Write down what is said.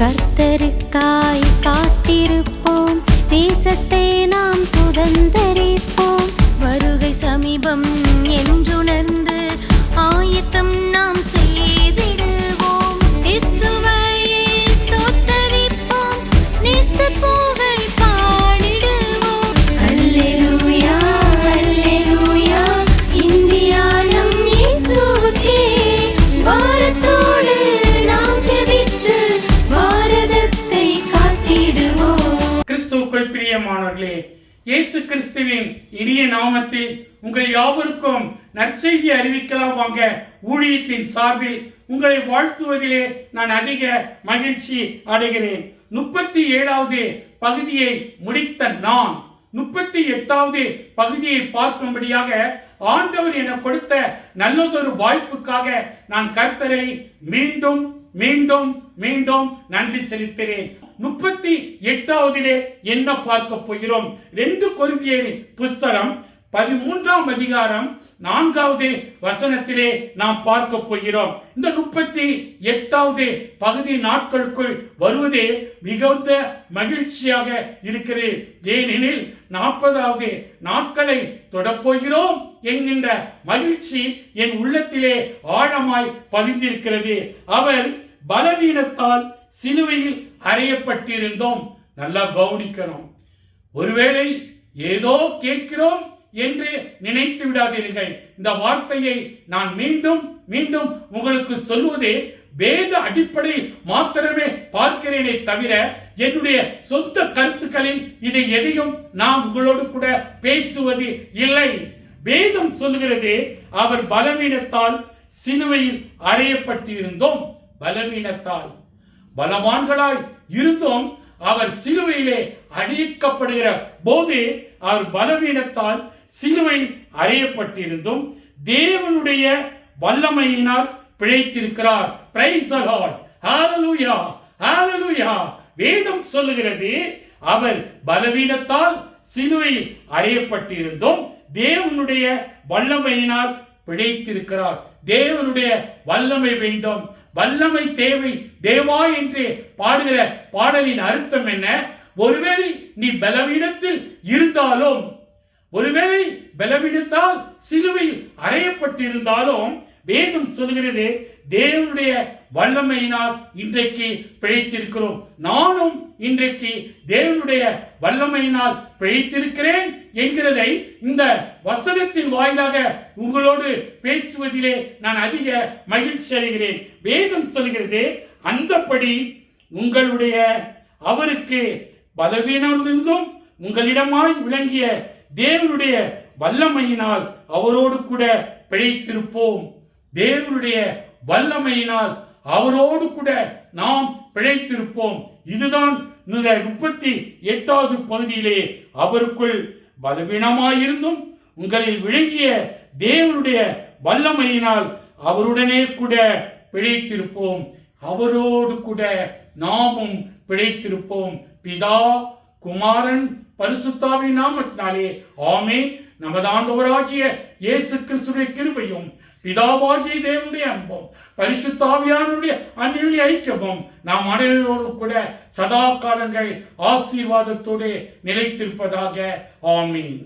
கர்த்தருக்காய் காத்திருப்போம். தேசத்தை நாம் சுதந்திரிப்போம். வருகை சமீபம் இயேசு கிறிஸ்துவின் இனிய நாமத்தில் உங்கள் யாவருக்கும் நற்செய்தி அறிவிக்கலாம் வாங்க. ஊழியத்தின் சார்பில் உங்களை வாழ்த்துவதிலே நான் அதிக மகிழ்ச்சி அடைகிறேன். முப்பத்தி ஏழாவது பகுதியை முடித்த நான். முப்பத்தி எட்டாவது பகுதியை பார்க்கும்படியாக ஆண்டவர் என கொடுத்த நல்லதொரு வாய்ப்புக்காக நான் கர்த்தரை மீண்டும் மீண்டும் மீண்டும் நன்றி செலுத்துகிறேன். முப்பத்தி எட்டாவதிலே என்ன பார்க்க போகிறோம்? ரெண்டு கொருந்தியரின் புஸ்தகம் பதிமூன்றாம் அதிகாரம் நான்காவது வசனத்திலே நாம் பார்க்க போகிறோம். இந்த முப்பத்தி எட்டாவது பகுதி நாட்களுக்குள் வருவதே மிகுந்த மகிழ்ச்சியாக இருக்கிறது. ஏனெனில் நாற்பதாவது நாட்களை தொடப்போகிறோம். என்கின்ற மகிழ்ச்சி என் உள்ளத்திலே ஆழமாய் பதிந்திருக்கிறது. அவர் பலவீனத்தால் சிலுவையில் அறையப்பட்டிருந்தோம். நல்லா கவனிக்கணும். ஒருவேளை ஏதோ கேட்கிறோம் என்று நினைத்து விடாதீர்கள். இந்த வார்த்தையை நான் மீண்டும் மீண்டும் உங்களுக்கு சொல்வதே வேத அடிப்படையில் மாத்திரமே பார்க்கிறேனே தவிர என்னுடைய சொந்த கருத்துக்களில் இதை எதையும் நான் உங்களோடு கூட பேசுவது இல்லை. வேதம் சொல்லுகிறது அவர் பலவீனத்தால் சிலுவையில் அறையப்பட்டிருந்தோம். பலவீனத்தால். பலவான்களாய் இருந்தும் அவர் சிலுவையிலே அடிக்கப்படுகிற போது அவர் பலவீனத்தால் சிலுவையில் அறையப்பட்டிருந்தும் தேவனுடைய வல்லமையினால் பிழைத்திருக்கிறார். பிரைஸ் லார்ட் ஹalleluya வேதம் சொல்லுகிறது அவர் பலவீனத்தால் சிலுவையில் அறையப்பட்டிருந்தும் தேவனுடைய வல்லமையினால் பிழைத்திருக்கிறார். தேவனுடைய வல்லமை வேண்டும். வல்லமை தேவை. தேவா என்று பாடுகிற பாடலின் அர்த்தம் என்ன? ஒருவேளை நீ பலவீனத்தில் இருந்தாலும் ஒருவேளை பலவீனத்தால் சிலுவையில் அறையப்பட்டிருந்தாலும் வேதம் சொல்கிறது தேவனுடைய வல்லமையினால் இன்றைக்கு பிழைத்திருக்கிறோம். நானும் இன்றைக்கு தேவனுடைய வல்லமையினால் பிழைத்திருக்கிறேன் என்கிறதை இந்த வசனத்தின் வாயிலாக உங்களோடு பேசுவதிலே நான் அதிக மகிழ்ச்சி அடைகிறேன். வேதம் சொல்கிறது அந்தப்படி உங்களுடைய அவருக்கு பலவீனமிருந்தும் உங்களிடமாய் விளங்கிய தேவனுடைய வல்லமையினால் அவரோடு கூட பிழைத்திருப்போம். தேவனுடைய வல்லமையினால் அவரோடு கூட நாம் பிழைத்திருப்போம். இதுதான் இந்த முப்பத்தி எட்டாவது பகுதியிலே அவருக்குள் பலவீனமாயிருந்தும் உங்களில் விளங்கிய தேவனுடைய வல்லமையினால் அவருடனே கூட பிழைத்திருப்போம். அவரோடு கூட நாமும் பிழைத்திருப்போம். பிதா குமாரன் பரிசுத்தாவின் நாமத்தினாலே ஆமே நமது ஆண்டவராகிய இயேசு கிறிஸ்துடைய கிருபையும் பிதாவாகிய தேவனுடைய அன்பும் பரிசுத்தாவியானுடைய அந்நியுடைய ஐக்கியமும் நாம் அனைவரோடு கூட சதா காலங்கள் ஆசீர்வாதத்தோடு நிலைத்திருப்பதாக ஆமீன்.